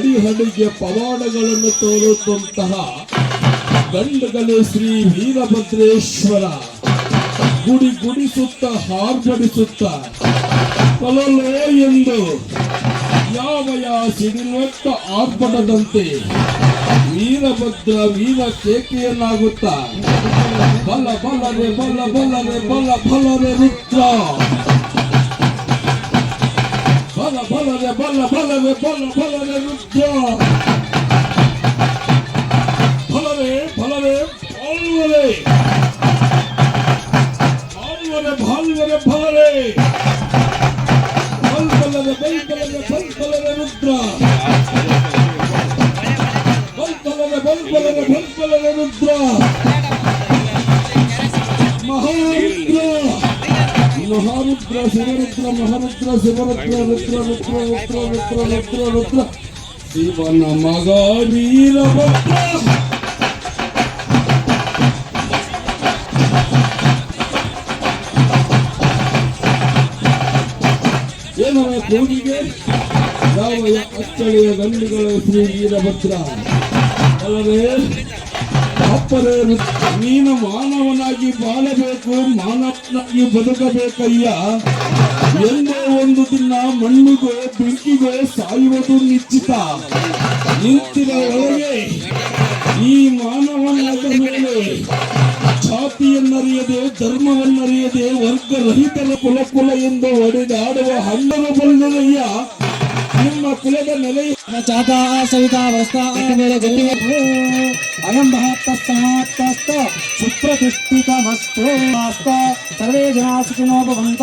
ಹಡಿಹಡಿಗೆ ಪವಾಡಗಳನ್ನು ತೋರುತ್ತಂತಹ ಗಂಡಗಲೆ ಶ್ರೀ ವೀರಭದ್ರೇಶ್ವರ ಗುಡಿ ಗುಡಿಸುತ್ತ ಹಾರ್ಬಡಿಸುತ್ತ ಕೊಲಲೋ ಎಂದು ಯಾವ ಯಾವ ಸಿಡಿಲೊತ್ತ ಆರ್ಭಟದಂತೆ ವೀರಭದ್ರ ವೀರ ಕೇಕೆಯನ್ನಾಗುತ್ತ, ಬಲ ಬಲರೆ ಬಲ ಬಲರೆ ಬಲ ಬಲರೆ ರುದ್ರ. ಬಲ ಬಲರೆ ಬಲ ಬಲರೆ ಬಲ ಬಲರೆ ರುದ್ರ ಬಲರೆ ಮಹಾರುದ್ರ ಶಿವರುದ್ರ ಮಹಾರುದ್ರ ಶಿವರುದ್ರ ರುದ್ರ ರುದ್ರ ರುದ್ರ ರುದ್ರ ರುದ್ರ ರುದ್ರ ಶಿವನ ಮಗ ವೀರಭದ್ರ ಏನವ ಕೂಗಿಗೆ ಯಾವ ಅಚ್ಚಳಿಯ ಗಂಡುಗಳ ಶ್ರೀ ವೀರಭದ್ರ ಅಲ್ಲವೇ ಅಪ್ಪರೇ ನೀನು ಮಾನವನಾಗಿ ಬಾಳಬೇಕು, ಮಾನವನಾಗಿ ಬದುಕಬೇಕಯ್ಯ. ಎಂದೇ ಒಂದು ದಿನ ಮಣ್ಣಿಗೆ, ಬೆಂಕಿಗೆ ಸಾಯುವುದು ನಿಶ್ಚಿತ. ನಿಂತಿನ ಒಳಗೆ ಈ ಮಾನವನಾದ ಮೇಲೆ ಜಾತಿಯನ್ನರಿಯದೆ, ಧರ್ಮವನ್ನರಿಯದೆ ವರ್ಗರಹಿತರ ಕುಲ ಕುಲ ಎಂದು ಒಡೆದಾಡುವ ಹಣ್ಣರು ಬಲ್ಲದಯ್ಯ ನಿಮ್ಮ ಕುಲದ ನೆಲೆ ಚಾತ ಸವಿತಾ ವಸ್ತಾ ಮೇಲೆ ಗಂಡಿಗೆ ಅಯಂ ಮಹತ್ತಸ್ತ ಸುಪ್ರತಿಷ್ಠಿತಮಸ್ತು ಮಾಸ್ತ ಸರ್ವೇ ಜನಾ ಸುಖಿನೋ ಭವಂತ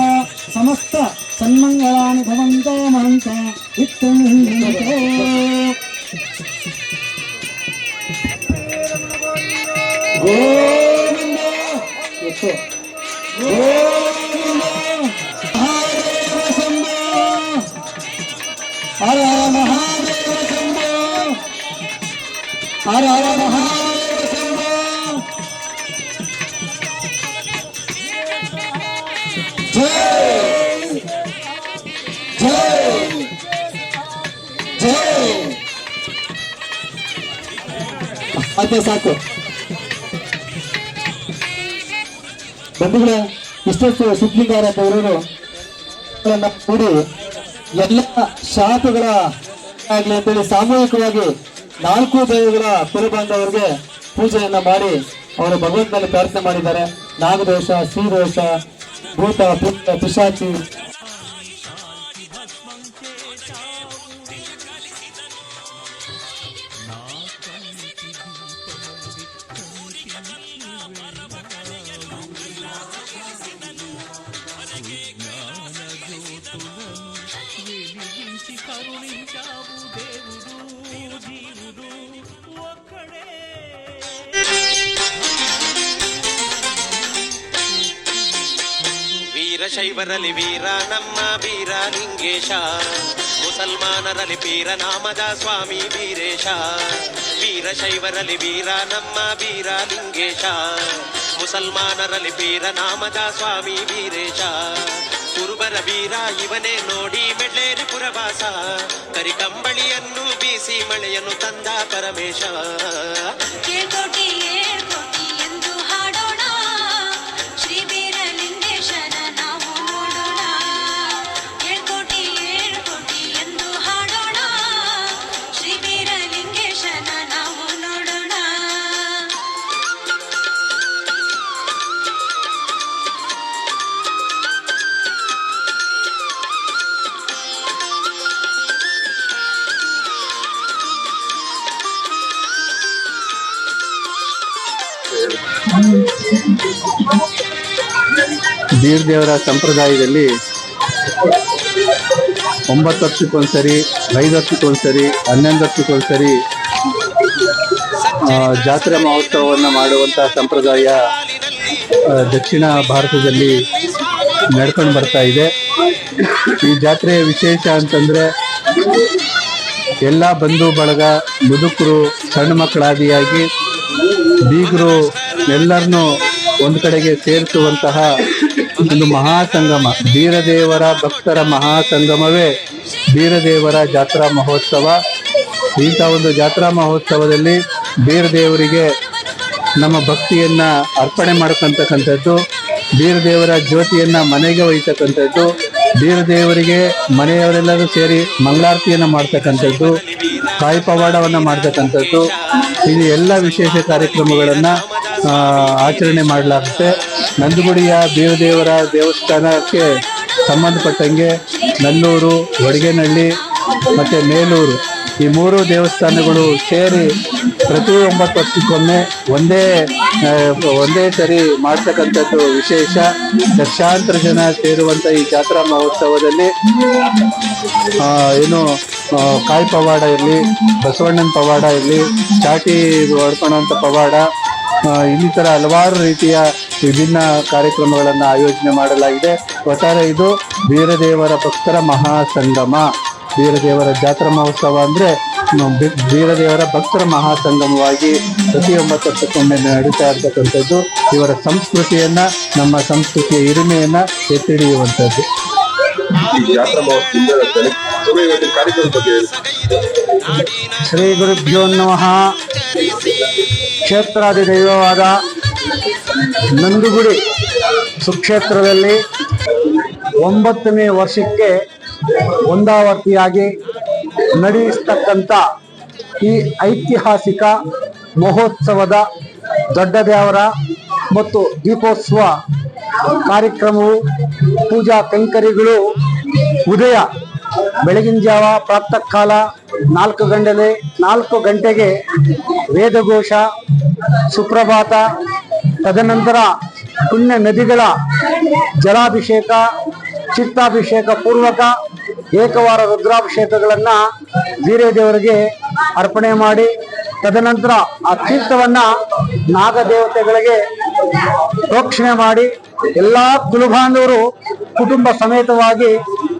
ಸಮಸ್ತ ಸನ್ಮಂಗಳಾನಿ ಭವಂತೋ ಮಹಂತ ಇತ್ಯಂಹಿಂದೋ ಗೋವಿಂದ ಎತ್ತು ಸಾಕು. ಬಂಧುಗಳ ಇಷ್ಟೊತ್ತು ಸಿದ್ಲಿಂಗಾರ ಅವರು ಕೂಡಿ ಎಲ್ಲ ಶಾಪಗಳ ಆಗಲಿ ಅಂತೇಳಿ ಸಾಮೂಹಿಕವಾಗಿ ನಾಲ್ಕು ದೇವಗಳ ಕುಲಬಾಂಧವರಿಗೆ ಪೂಜೆಯನ್ನ ಮಾಡಿ ಅವರು ಭಗವಂತನಲ್ಲಿ ಪ್ರಾರ್ಥನೆ ಮಾಡಿದ್ದಾರೆ. ನಾಗದೋಷ, ಶ್ರೀದೋಷ, ಭೂತ ಪುತ್ತ ಪಿಶಾಚಿ వెలిగించి కరుణించావు దేవుడు జీవుడు ఒక్కడే ವೀರಶೈವರಲಿ ವೀರ ನಮ್ಮ ವೀರ ಲಿಂಗೇಶ ಮುಸಲ್ಮಾನರಲ್ಲಿ ವೀರ ನಾಮದ ಸ್ವಾಮಿ ವೀರೇಶ ವೀರಶೈವರಲಿ ವೀರ ನಮ್ಮ ವೀರ ಲಿಂಗೇಶ ಮುಸಲ್ಮಾನರಲ್ಲಿ ವೀರ ನಾಮದ ಸ್ವಾಮಿ ವೀರೇಶ ಕುರುಬರ ವೀರ ಇವನೇ ನೋಡಿ ಪುರವಾಸ ಕರಿಕಂಬಳಿಯನ್ನು ಬೀಸಿ ಮಳೆಯನ್ನು ತಂದ ಪರಮೇಶ ದೇವರ ಸಂಪ್ರದಾಯದಲ್ಲಿ ಒಂಬತ್ತು ವರ್ಷಕ್ಕೊಂದ್ಸರಿ ಐದು ವರ್ಷಕ್ಕೊಂದ್ಸರಿ ಹನ್ನೊಂದು ವರ್ಷಕ್ಕೊಂದ್ಸರಿ ಸರಿ ಜಾತ್ರಾ ಮಹೋತ್ಸವವನ್ನು ಮಾಡುವಂಥ ಸಂಪ್ರದಾಯ ದಕ್ಷಿಣ ಭಾರತದಲ್ಲಿ ನಡ್ಕೊಂಡು ಬರ್ತಾ ಇದೆ. ಈ ಜಾತ್ರೆಯ ವಿಶೇಷ ಅಂತಂದ್ರೆ ಎಲ್ಲ ಬಂಧು ಬಳಗ, ಮುದುಕರು, ಸಣ್ಣ ಮಕ್ಕಳಾದಿಯಾಗಿ ಬೀಗರು ಎಲ್ಲರನ್ನೂ ಒಂದು ಕಡೆಗೆ ಸೇರಿಸುವಂತಹ ಒಂದು ಮಹಾಸಂಗಮ. ಬೀರದೇವರ ಭಕ್ತರ ಮಹಾಸಂಗಮವೇ ಬೀರದೇವರ ಜಾತ್ರಾ ಮಹೋತ್ಸವ. ಇಂಥ ಒಂದು ಜಾತ್ರಾ ಮಹೋತ್ಸವದಲ್ಲಿ ಬೀರದೇವರಿಗೆ ನಮ್ಮ ಭಕ್ತಿಯನ್ನ ಅರ್ಪಣೆ ಮಾಡ್ಕೊಂತಕ್ಕಂಥದ್ದು, ಬೀರದೇವರ ಜ್ಯೋತಿಯನ್ನ ಮನೆಗೆ ಒಯ್ತಕ್ಕಂಥದ್ದು, ಬೀರದೇವರಿಗೆ ಮನೆಯವರೆಲ್ಲರೂ ಸೇರಿ ಮಂಗಳಾರತಿಯನ್ನು ಮಾಡ್ತಕ್ಕಂಥದ್ದು ಕಾಯಿ ಪವಾಡವನ್ನು ಮಾಡ್ತಕ್ಕಂಥದ್ದು. ಇಲ್ಲಿ ಎಲ್ಲ ವಿಶೇಷ ಕಾರ್ಯಕ್ರಮಗಳನ್ನು ಆಚರಣೆ ಮಾಡಲಾಗುತ್ತೆ. ನಂದಗುಡಿಯ ದೇವದೇವರ ದೇವಸ್ಥಾನಕ್ಕೆ ಸಂಬಂಧಪಟ್ಟಂಗೆ ನಲ್ಲೂರು ಒಡಗೇನಹಳ್ಳಿ ಮತ್ತು ಮೇಲೂರು ಈ ಮೂರು ದೇವಸ್ಥಾನಗಳು ಸೇರಿ ಪ್ರತಿ ಒಂಬತ್ತು ವರ್ಷಕ್ಕೊಮ್ಮೆ ಒಂದೇ ಒಂದೇ ಸರಿ ಮಾಡ್ತಕ್ಕಂಥದ್ದು ವಿಶೇಷ. ಲಕ್ಷಾಂತರ ಜನ ಸೇರುವಂಥ ಈ ಜಾತ್ರಾ ಮಹೋತ್ಸವದಲ್ಲಿ ಏನು ಕಾಯಿ ಪವಾಡ ಇರಲಿ, ಬಸವಣ್ಣನ ಪವಾಡ ಇರಲಿ, ಚಾಟಿ ಹೊಡ್ಕೊಳ್ಳೋಂಥ ಪವಾಡ ಇನ್ನಿತರ ಹಲವಾರು ರೀತಿಯ ವಿಭಿನ್ನ ಕಾರ್ಯಕ್ರಮಗಳನ್ನು ಆಯೋಜನೆ ಮಾಡಲಾಗಿದೆ. ಒಟ್ಟಾರೆ ಇದು ವೀರದೇವರ ಭಕ್ತರ ಮಹಾಸಂಗಮ. ವೀರದೇವರ ಜಾತ್ರಾ ಮಹೋತ್ಸವ ಅಂದರೆ ವೀರದೇವರ ಭಕ್ತರ ಮಹಾಸಂಗಮವಾಗಿ ಪ್ರತಿ ಒಂಬತ್ತು ವರ್ಷಕ್ಕೊಮ್ಮೆ ನಡೀತಾ ಇರ್ತಕ್ಕಂಥದ್ದು. ಇವರ ಸಂಸ್ಕೃತಿಯನ್ನ, ನಮ್ಮ ಸಂಸ್ಕೃತಿಯ ಹಿರಿಮೆಯನ್ನ ಶ್ರೀ ಗುರುಭ್ಯೋ ನಮಃ. ಕ್ಷೇತ್ರಾದಿ ದೈವವಾದ ನಂದುಗುಡಿ ಸುಕ್ಷೇತ್ರದಲ್ಲಿ ಒಂಬತ್ತನೇ ವರ್ಷಕ್ಕೆ ಒಂದಾವರ್ತಿಯಾಗಿ ನಡೆಯತಕ್ಕಂಥ ಈ ಐತಿಹಾಸಿಕ ಮಹೋತ್ಸವದ ದೊಡ್ಡ ದೇವರ ಮತ್ತು ದೀಪೋತ್ಸವ ಕಾರ್ಯಕ್ರಮವು ಪೂಜಾ ಕೈಂಕರ್ಯಗಳು ಉದಯ. ಬೆಳಗಿನ ಜಾವ ಪ್ರಾತಃ ಕಾಲ ನಾಲ್ಕು ಗಂಟೆ ನಾಲ್ಕು ಗಂಟೆಗೆ ವೇದಘೋಷ, ಸುಪ್ರಭಾತ, ತದನಂತರ ಪುಣ್ಯ ನದಿಗಳ ಜಲಾಭಿಷೇಕ, ಚಿತ್ತಾಭಿಷೇಕ ಪೂರ್ವಕ ಏಕವಾರ ರುದ್ರಾಭಿಷೇಕಗಳನ್ನು ವೀರದೇವರಿಗೆ ಅರ್ಪಣೆ ಮಾಡಿ, ತದನಂತರ ಆ ತೀರ್ಥವನ್ನು ನಾಗದೇವತೆಗಳಿಗೆ ಪ್ರೋಕ್ಷಣೆ ಮಾಡಿ, ಎಲ್ಲ ಕುಲಬಾಂಧವರು ಕುಟುಂಬ ಸಮೇತವಾಗಿ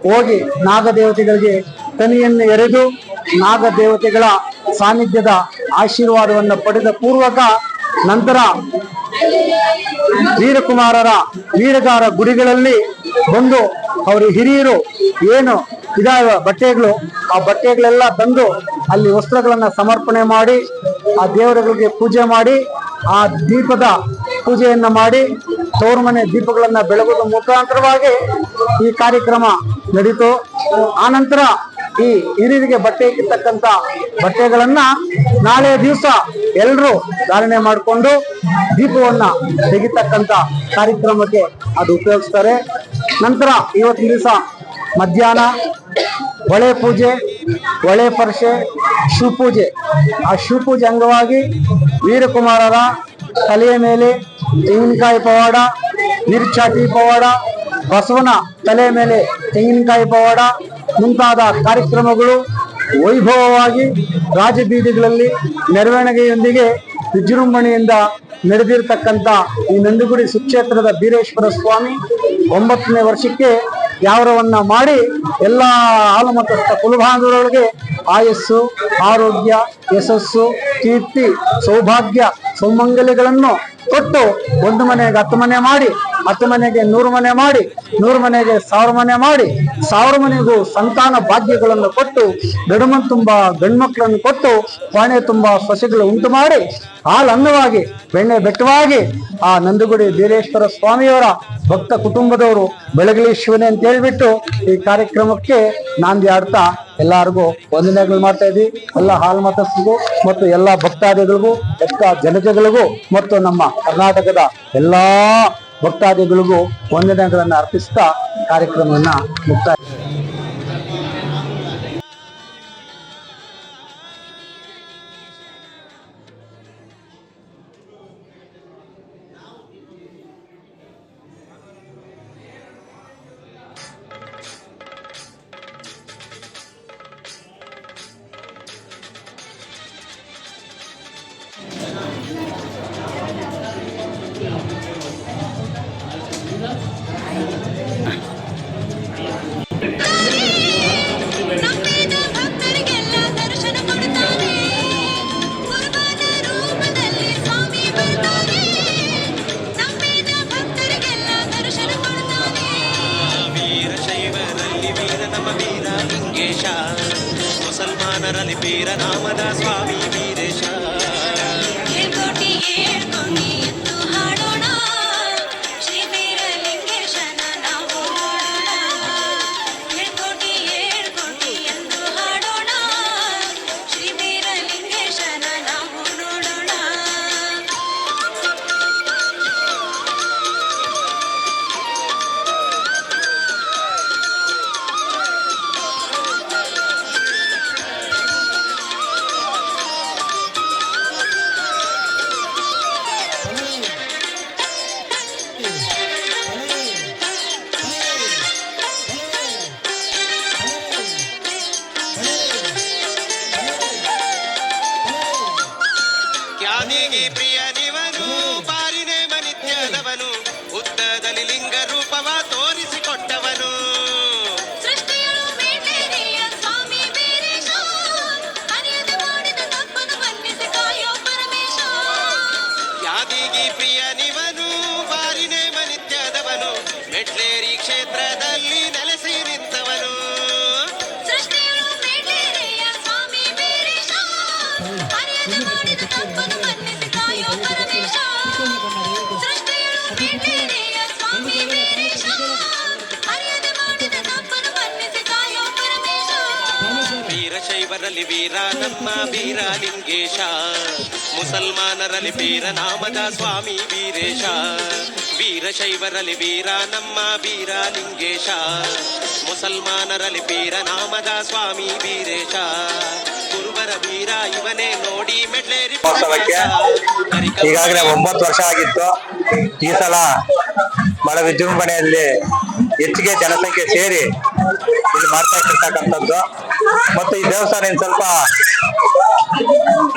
ಹೋಗಿ ನಾಗದೇವತೆಗಳಿಗೆ ತನಿಯನ್ನು ಎರೆದು ನಾಗದೇವತೆಗಳ ಸಾನ್ನಿಧ್ಯದ ಆಶೀರ್ವಾದವನ್ನು ಪಡೆದ ಪೂರ್ವಕ ನಂತರ ವೀರಕುಮಾರರ ವೀರಗಾರ ಗುಡಿಗಳಲ್ಲಿ ಬಂದು ಅವರ ಹಿರಿಯರು ಏನು ಇದಾವ ಬಟ್ಟೆಗಳು, ಆ ಬಟ್ಟೆಗಳೆಲ್ಲ ಬಂದು ಅಲ್ಲಿ ವಸ್ತ್ರಗಳನ್ನು ಸಮರ್ಪಣೆ ಮಾಡಿ, ಆ ದೇವರುಗಳಿಗೆ ಪೂಜೆ ಮಾಡಿ, ಆ ದೀಪದ ಪೂಜೆಯನ್ನು ಮಾಡಿ ತವರು ಮನೆ ದೀಪಗಳನ್ನ ಬೆಳಗುವ ಮುಖಾಂತರವಾಗಿ ಈ ಕಾರ್ಯಕ್ರಮ ನಡೀತು. ಆನಂತರ ಈ ಹಿರಿಯರಿಗೆ ಬಟ್ಟೆ ಇಕ್ಕತಕ್ಕಂತ ಬಟ್ಟೆಗಳನ್ನ ನಾಳೆ ದಿವಸ ಎಲ್ಲರೂ ಧಾರಣೆ ಮಾಡಿಕೊಂಡು ದೀಪವನ್ನ ತೆಗಿತಕ್ಕಂತ ಕಾರ್ಯಕ್ರಮಕ್ಕೆ ಅದು ಉಪಯೋಗಿಸ್ತಾರೆ. ನಂತರ ಇವತ್ತಿನ ದಿವಸ ಮಧ್ಯಾಹ್ನ ಹೊಳೆ ಪೂಜೆ, ಹೊಳೆ ಪರ್ಷೆ, ಶಿವಪೂಜೆ. ಆ ಶಿವಪೂಜೆ ಅಂಗವಾಗಿ ವೀರಕುಮಾರರ ತಲೆಯ ಮೇಲೆ ತೆಂಗಿನಕಾಯಿ ಪವಾಡ ನಿರ್ಚಾಟಿ ಪವಾಡ, ಬಸವನ ತಲೆ ಮೇಲೆ ತೆಂಗಿನಕಾಯಿ ಪವಾಡ ಮುಂತಾದ ಕಾರ್ಯಕ್ರಮಗಳು ವೈಭವವಾಗಿ ರಾಜಬೀದಿಗಳಲ್ಲಿ ಮೆರವಣಿಗೆಯೊಂದಿಗೆ ವಿಜೃಂಭಣೆಯಿಂದ ನಡೆದಿರತಕ್ಕಂತ ಈ ನಂದಿಗುಡಿ ಸುಕ್ಷೇತ್ರದ ಬೀರೇಶ್ವರ ಸ್ವಾಮಿ ಒಂಬತ್ತನೇ ವರ್ಷಕ್ಕೆ ಯಾವರವನ್ನ ಮಾಡಿ ಎಲ್ಲ ಹಾಲುಮತಸ್ಥ ಕುಲಭಾಂಧವರೊಳಗೆ ಆಯಸ್ಸು, ಆರೋಗ್ಯ, ಯಶಸ್ಸು, ಕೀರ್ತಿ, ಸೌಭಾಗ್ಯ, ಸೌಮಂಗಲ್ಯಗಳನ್ನು ಕೊಟ್ಟು ಒಂದು ಮನೆಗೆ ಹತ್ತು ಮನೆ ಮಾಡಿ ಹತ್ತು ಮನೆಗೆ ನೂರು ಮನೆ ಮಾಡಿ, ನೂರು ಮನೆಗೆ ಸಾವಿರ ಮನೆ ಮಾಡಿ, ಸಾವಿರ ಮನೆಗೂ ಸಂತಾನ ಭಾಗ್ಯಗಳನ್ನು ಕೊಟ್ಟು ಗಡುಮನ್ ತುಂಬಾ ಗಂಡ್ಮಕ್ಳನ್ನು ಕೊಟ್ಟು, ಪಾಣೆ ತುಂಬಾ ಸಸಿಗಳು ಉಂಟು ಮಾಡಿ ಹಾಲು ಅನ್ನವಾಗಿ ಬೆಣ್ಣೆ ಬೆಟ್ಟವಾಗಿ, ಆ ನಂದಿಗುಡಿ ಬೀರೇಶ್ವರ ಸ್ವಾಮಿಯವರ ಭಕ್ತ ಕುಟುಂಬದವರು ಬೆಳಗಲಿ ಶಿವನೇ ಅಂತ ಹೇಳ್ಬಿಟ್ಟು ಈ ಕಾರ್ಯಕ್ರಮಕ್ಕೆ ನಾಂದಿ ಆಡ್ತಾ ಎಲ್ಲರಿಗೂ ವಂದನೆಗಳು ಮಾಡ್ತಾ ಇದ್ವಿ. ಎಲ್ಲ ಹಾಲ್ ಮತಸ್ಥರಿಗೂ ಮತ್ತು ಎಲ್ಲ ಭಕ್ತಾದಿಗಳಿಗೂ ಭಕ್ತ ಜನತೆಗಳಿಗೂ ಮತ್ತು ನಮ್ಮ ಕರ್ನಾಟಕದ ಎಲ್ಲಾ ಭಕ್ತಾದಿಗಳಿಗೂ ವಂದನೆಗಳನ್ನು ಅರ್ಪಿಸ್ತಾ ಕಾರ್ಯಕ್ರಮವನ್ನು ಮುಕ್ತಾಯ ವೀರಶೈವರಲ್ಲಿ ವೀರ ನಮ್ಮ ವೀರ ಲಿಂಗೇಶ. ಮುಸಲ್ಮಾನರಲ್ಲಿ ವೀರ ನಾಮದ ಸ್ವಾಮಿ ವೀರೇಶ. ವೀರಶೈವರಲ್ಲಿ ವೀರ ನಮ್ಮ ವೀರ ಲಿಂಗೇಶ. ಮುಸಲ್ಮಾನರಲ್ಲಿ ವೀರ ನಾಮದ ಸ್ವಾಮಿ ವೀರೇಶ. ಗುರುವರ ವೀರ ಇವನೇ ನೋಡಿ ಮೆಡ್ಲೇರಿ ಈಗಾಗಲೇ ಒಂಬತ್ತು ವರ್ಷ ಆಗಿತ್ತು. ಈ ಸಲ ಬಹಳ ವಿಜೃಂಭಣೆಯಲ್ಲಿ ಹೆಚ್ಚಿಗೆ ಜನಸಂಖ್ಯೆ ಸೇರಿ ಇಲ್ಲಿ ಮಾಡ್ತಾ ಇರ್ತಕ್ಕಂಥದ್ದು ಮತ್ತು ಈ ದೇವಸ್ಥಾನ ಏನ್ ಸ್ವಲ್ಪ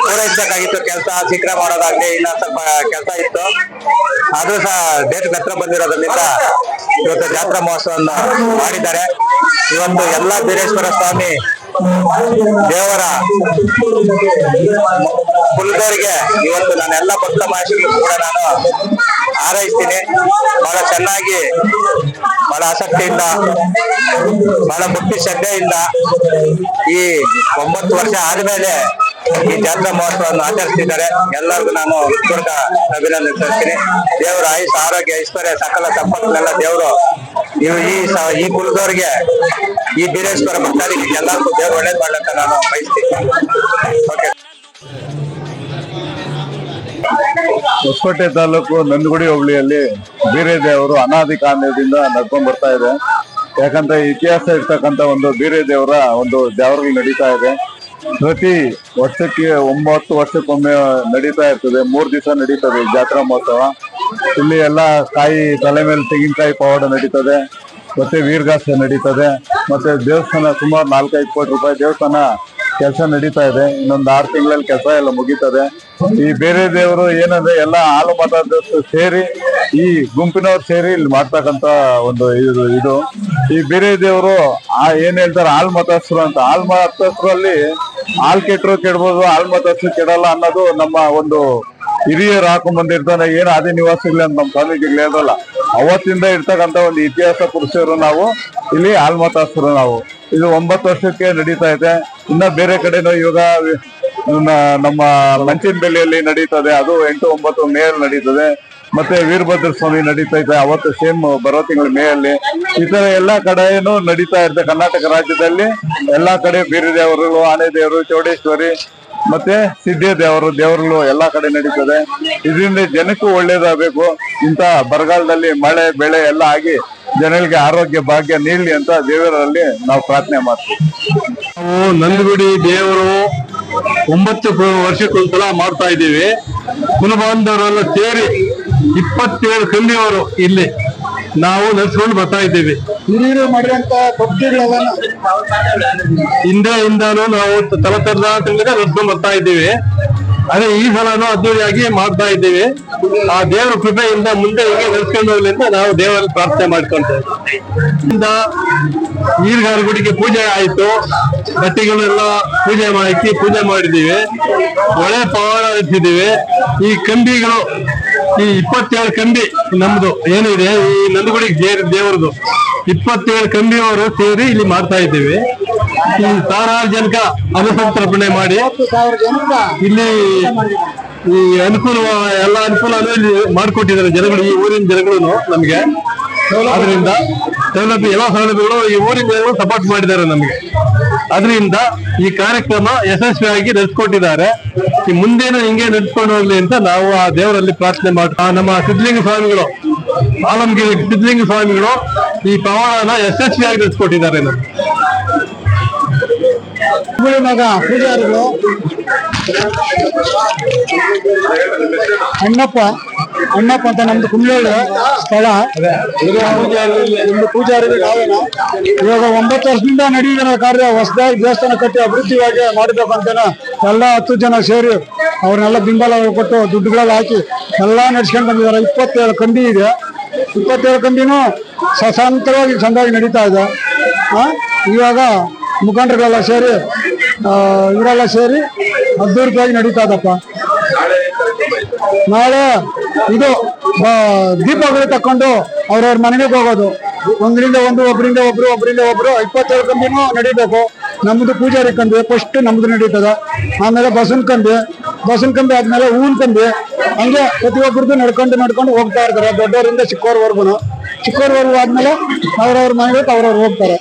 ಪೂರೈಸಬೇಕಾಗಿತ್ತು. ಕೆಲಸ ಶೀಘ್ರ ಮಾಡೋದಾಗ್ಲಿ ಇಲ್ಲ ಸ್ವಲ್ಪ ಕೆಲಸ ಇತ್ತು. ಆದ್ರೂ ಸಹ ಡೇಟ್ ಹತ್ರ ಬಂದಿರೋದ್ರಿಂದ ಇವತ್ತು ಜಾತ್ರಾ ಮಹೋತ್ಸವವನ್ನು ಮಾಡಿದ್ದಾರೆ. ಇವತ್ತು ಎಲ್ಲಾ ಬೀರೇಶ್ವರ ಸ್ವಾಮಿ ದೇವರ ಕುಲದವರಿಗೆ ಇವತ್ತು ನಾನು ಎಲ್ಲ ಭಕ್ತ ಮಹರ್ಷಿಗಳು ಕೂಡ ನಾನು ಹಾರೈಸ್ತೀನಿ. ಬಹಳ ಚೆನ್ನಾಗಿ, ಬಹಳ ಆಸಕ್ತಿಯಿಂದ, ಬಹಳ ಭಕ್ತಿ ಶ್ರದ್ಧೆಯಿಂದ ಈ ಒಂಬತ್ತು ವರ್ಷ ಆದ್ಮೇಲೆ ಈ ಜಾತ್ರಾ ಮಹೋತ್ಸವವನ್ನು ಆಚರಿಸ್ತಿದ್ದಾರೆ. ಎಲ್ಲರಿಗೂ ನಾನು ಹೃತ್ಪೂರ್ವಕ ಅಭಿನಂದನೆ ಸಲ್ಲಿಸ್ತೀನಿ. ದೇವರ ಆಯುಷ್, ಆರೋಗ್ಯ, ಐಶ್ವರ್ಯ, ಸಕಲ ಸಂಪತ್ತನ್ನೆಲ್ಲ ದೇವರು ಇವು ಈ ಈ ಕುಲದವ್ರಿಗೆ ಈ ಬೀರೇಶ್ವರ ಭಕ್ತಾದಿಗಳಿಗೆ ಎಲ್ಲರಿಗೂ ದೇವರು ಒಳ್ಳೇದ್ ಮಾಡ್ಲಂತ ನಾನು ಬಯಸ್ತೀನಿ. ಓಕೆ ಹೊಸಕೋಟೆ ತಾಲೂಕು ನಂದಗುಡಿ ಹೋಬಳಿಯಲ್ಲಿ ಬೀರೇದೇವರು ಅನಾದಿ ಕಾಲದಿಂದ ನಡ್ಕೊಂಡ್ ಬರ್ತಾ ಇದೆ. ಯಾಕಂದ್ರೆ ಇತಿಹಾಸ ಇರ್ತಕ್ಕಂತ ಒಂದು ಬೀರೇದೇವರ ಒಂದು ದೇವರಲ್ಲಿ ನಡೀತಾ ಇದೆ. ಪ್ರತಿ ವರ್ಷಕ್ಕೆ ಒಂಬತ್ತು ವರ್ಷಕ್ಕೊಮ್ಮೆ ನಡೀತಾ ಇರ್ತದೆ. ಮೂರ್ ದಿವಸ ನಡೀತದೆ ಜಾತ್ರಾ ಮಹೋತ್ಸವ. ಇಲ್ಲಿ ಎಲ್ಲ ಕಾಯಿ ತಲೆ ಮೇಲೆ ತೆಂಗಿನಕಾಯಿ ಪವಾಡ ನಡೀತದೆ, ಮತ್ತೆ ವೀರಗಾಸೆ ನಡೀತದೆ, ಮತ್ತೆ ದೇವಸ್ಥಾನ ಸುಮಾರು ನಾಲ್ಕೈದು ಕೋಟಿ ರೂಪಾಯಿ ದೇವಸ್ಥಾನ ಕೆಲಸ ನಡೀತಾ ಇದೆ. ಇನ್ನೊಂದು ಆರು ತಿಂಗಳಲ್ಲಿ ಕೆಲಸ ಎಲ್ಲ ಮುಗೀತದೆ. ಈ ಬೇರೆ ದೇವರು ಏನಂದ್ರೆ ಎಲ್ಲ ಹಾಲು ಮತದಷ್ಟು ಸೇರಿ, ಈ ಗುಂಪಿನವ್ರು ಸೇರಿ ಇಲ್ಲಿ ಮಾಡ್ತಕ್ಕಂತ ಒಂದು ಇದು ಇದು. ಈ ಬೇರೆ ದೇವರು, ಆ ಏನ್ ಹೇಳ್ತಾರೆ ಹಾಲು ಮತಸ್ಥರು ಅಂತ. ಹಾಲ್ ಮತಸ್ಥರಲ್ಲಿ ಹಾಲ್ ಕೆಟ್ಟರು ಕೆಡ್ಬೋದು ಹಾಲ್ ಮತಸ್ಥರು ಕೆಡಲ್ಲ ಅನ್ನೋದು ನಮ್ಮ ಒಂದು ಹಿರಿಯರು ಹಾಕೊಂಡ್ ಬಂದಿರ್ತಾನೆ, ಏನು ಆದಿ ನಿವಾಸಿಗಳು ಅಂತ ನಮ್ಮ ಸ್ವಾಮೀಜಿಗಳು ಹೇಳಲ್ಲ ಅವತ್ತಿಂದ ಇರ್ತಕ್ಕಂತ ಒಂದು ಇತಿಹಾಸ ಪುರುಷರು ನಾವು, ಇಲ್ಲಿ ಆಲ್ಮತಾಸರು ನಾವು. ಇದು ಒಂಬತ್ತು ವರ್ಷಕ್ಕೆ ನಡೀತಾ ಇದೆ. ಇನ್ನ ಬೇರೆ ಕಡೆನೂ ಇವಾಗ ನಮ್ಮ ಮಂಚಿನ ಬೆಲೆಯಲ್ಲಿ ನಡೀತದೆ. ಅದು ಎಂಟು ಒಂಬತ್ತು ಮೇ ಅಲ್ಲಿ ನಡೀತದೆ. ಮತ್ತೆ ವೀರಭದ್ರ ಸ್ವಾಮಿ ನಡೀತಾ ಇದೆ. ಅವತ್ತು ಸೇಮ್ ಬರೋ ತಿಂಗಳ ಮೇ ಅಲ್ಲಿ ಈ ತರ ಎಲ್ಲಾ ಕಡೆನೂ ನಡೀತಾ ಇರುತ್ತೆ ಕರ್ನಾಟಕ ರಾಜ್ಯದಲ್ಲಿ ಎಲ್ಲಾ ಕಡೆ ಬೀರದೇವರು ಆನೆ ದೇವರು ಚೌಡೇಶ್ವರಿ ಮತ್ತೆ ಸಿದ್ಧಿ ದೇವರು, ದೇವರುಗಳು ಎಲ್ಲಾ ಕಡೆ ನಡೀತದೆ. ಇದರಿಂದ ಜನಕ್ಕೂ ಒಳ್ಳೇದಾಗಬೇಕು. ಇಂತ ಬರಗಾಲದಲ್ಲಿ ಮಳೆ, ಬೆಳೆ ಎಲ್ಲ ಆಗಿ ಜನಗಳಿಗೆ ಆರೋಗ್ಯ, ಭಾಗ್ಯ ನೀಡಲಿ ಅಂತ ದೇವರಲ್ಲಿ ನಾವು ಪ್ರಾರ್ಥನೆ ಮಾಡ್ತೀವಿ. ನಾವು ನಂದಗುಡಿ ದೇವರು ಒಂಬತ್ತು ವರ್ಷಕ್ಕೊಂದ್ಸಲ ಮಾಡ್ತಾ ಇದ್ದೀವಿ. ಕುಲಬಾಂಧವರೆಲ್ಲ ಸೇರಿ ಇಪ್ಪತ್ತೇಳು ಕಲ್ಲಿಯವರು ಇಲ್ಲಿ. ನಾವು ನಡೆಸ್ಕೊಂಡು ಬರ್ತಾ ಇದ್ದೀವಿ. ಹಿರಿಯರು ಮಾಡಿದಂತ ಭಕ್ತಿಗಳೆಲ್ಲ ಹಿಂದೆಯಿಂದಾನು ನಾವು ತಲತಲಾಂತರದಿಂದ ನಡೆಸ್ಕೊಂಡು ಬರ್ತಾ ಇದ್ದೀವಿ. ಅದೇ ಈ ಸಲನು ಅದ್ದೂರಿಯಾಗಿ ಮಾಡ್ತಾ ಇದ್ದೀವಿ. ಆ ದೇವರ ಕೃಪೆಯಿಂದ ಮುಂದೆ ಹೀಗೆ ನಡೆಸ್ಕೊಂಡು ಹೋಗ್ಲಿ ಅಂತ ನಾವು ದೇವರಲ್ಲಿ ಪ್ರಾರ್ಥನೆ ಮಾಡ್ಕೊಂತೇವೆ. ಇಂದ ಈರ್ಗಾರ ಗುಡಿಗೆ ಪೂಜೆ ಆಯ್ತು. ಬಟ್ಟೆಗಳೆಲ್ಲ ಪೂಜೆ ಮಾಡಿ ಪೂಜೆ ಮಾಡಿದ್ದೀವಿ. ಒಳ್ಳೆ ಪವಾಡ ಇಟ್ಟಿದ್ದೀವಿ. ಈ ಕಂಬಿಗಳು ಈ ಇಪ್ಪತ್ತೇಳು ಕಂಬಿ ನಮ್ದು ಏನಿದೆ ಈ ನಂದಗುಡಿ ದೇವರದು. ಇಪ್ಪತ್ತೇಳು ಕಂಬಿಯವರು ಸೇರಿ ಇಲ್ಲಿ ಮಾಡ್ತಾ ಇದ್ದೀವಿ. ಈ ಸಾವಿರಾರು ಜನಕ ಅನುಸಂತರ್ಪಣೆ ಮಾಡಿ ಇಲ್ಲಿ ಈ ಅನುಕೂಲ ಎಲ್ಲ ಅನುಕೂಲ ಇಲ್ಲಿ ಮಾಡಿಕೊಟ್ಟಿದ್ದಾರೆ ಜನಗಳು, ಈ ಊರಿನ ಜನಗಳು ನಮ್ಗೆ. ಅದರಿಂದ ಸೌಲಭ್ಯ ಎಲ್ಲ ಸೌಲಭ್ಯಗಳು ಈ ಊರಿನ ಜನಗಳು ಸಪೋರ್ಟ್ ಮಾಡಿದ್ದಾರೆ ನಮಗೆ. ಅದರಿಂದ ಈ ಕಾರ್ಯಕ್ರಮ ಯಶಸ್ವಿಯಾಗಿ ನಡೆಸ್ಕೊಟ್ಟಿದ್ದಾರೆ. ಈ ಮುಂದೇನು ಹಿಂಗೆ ನಡೆಸ್ಕೊಂಡು ಹೋಗ್ಲಿ ಅಂತ ನಾವು ಆ ದೇವರಲ್ಲಿ ಪ್ರಾರ್ಥನೆ ಮಾಡ್ತಾ ನಮ್ಮ ಸಿದ್ಧಲಿಂಗ ಸ್ವಾಮಿಗಳು ಆಲಂಗಿರಿ ಸಿದ್ಧಲಿಂಗ ಸ್ವಾಮಿಗಳು ಈ ಪ್ರವಾಹನ ಯಶಸ್ವಿಯಾಗಿ ನಡೆಸ್ಕೊಟ್ಟಿದ್ದಾರೆ ಅಣ್ಣಪ್ಪ. ಅಣ್ಣಪ್ಪ ಅಂತ ನಮ್ದು ಕುಂಬಳ ಸ್ಥಳ. ಪೂಜಾರಿ ಇವಾಗ ಒಂಬತ್ತು ವರ್ಷದಿಂದ ನಡೆಯುವ ಕಾರ್ಯ ಹೊಸದಾಗಿ ದೇವಸ್ಥಾನ ಕಟ್ಟಿ ಅಭಿವೃದ್ಧಿಯಾಗಿ ಮಾಡಬೇಕು ಅಂತೇನ ಎಲ್ಲ ಹತ್ತು ಜನ ಸೇರಿ ಅವ್ರನ್ನೆಲ್ಲ ಬೆಂಬಲ ಕೊಟ್ಟು ದುಡ್ಡುಗಳೆಲ್ಲ ಹಾಕಿ ಎಲ್ಲ ನಡ್ಸ್ಕೊಂಡು ಬಂದಿದ್ದಾರೆ. ಇಪ್ಪತ್ತೇಳು ಕಂಡಿ ಇದೆ. ಇಪ್ಪತ್ತೇಳು ಕಂಬಿನೂ ಸಶಾಂತರವಾಗಿ ಚಂದಾಗಿ ನಡೀತಾ ಇದೆ. ಇವಾಗ ಮುಖಂಡರುಗಳೆಲ್ಲ ಸೇರಿ ಇವರೆಲ್ಲ ಸೇರಿ ಅದ್ದೂರಿಯಾಗಿ ನಡೀತಾ ಇದಪ್ಪ. ನಾಳೆ ಇದು ದೀಪಗಳು ತಕೊಂಡು ಅವ್ರವ್ರ ಮನೆಗೆ ಹೋಗೋದು. ಒಂದರಿಂದ ಒಂದು ಒಬ್ಬರಿಂದ ಒಬ್ರು ಒಬ್ಬರಿಂದ ಒಬ್ರು, ಇಪ್ಪತ್ತೇಳು ಕಂಬಿನೂ ನಡೀಬೇಕು. ನಮ್ದು ಪೂಜಾರಿ ಕಂಬಿ ಫಸ್ಟ್ ನಮ್ದು ನಡೀತದ. ಆಮೇಲೆ ಬಸವನ ಕಂಬಿ ಬಸವನ ಕಂಬಿ ಆದ್ಮೇಲೆ ಹೂವಿನ ಕಂಬಿ. ಹಂಗೆ ಪ್ರತಿಯೊಬ್ಬರದ್ದು ನಡ್ಕೊಂಡು ನಡ್ಕೊಂಡು ಹೋಗ್ತಾ ಇರ್ತಾರೆ, ದೊಡ್ಡವರಿಂದ ಚಿಕ್ಕವ್ರವರೆಗೂ ಚಿಕ್ಕವ್ರವರೆಗೂ ಆದ್ಮೇಲೆ ಅವ್ರವ್ರ ಮನೆಗೆ ಅವ್ರವ್ರು ಹೋಗ್ತಾರೆ.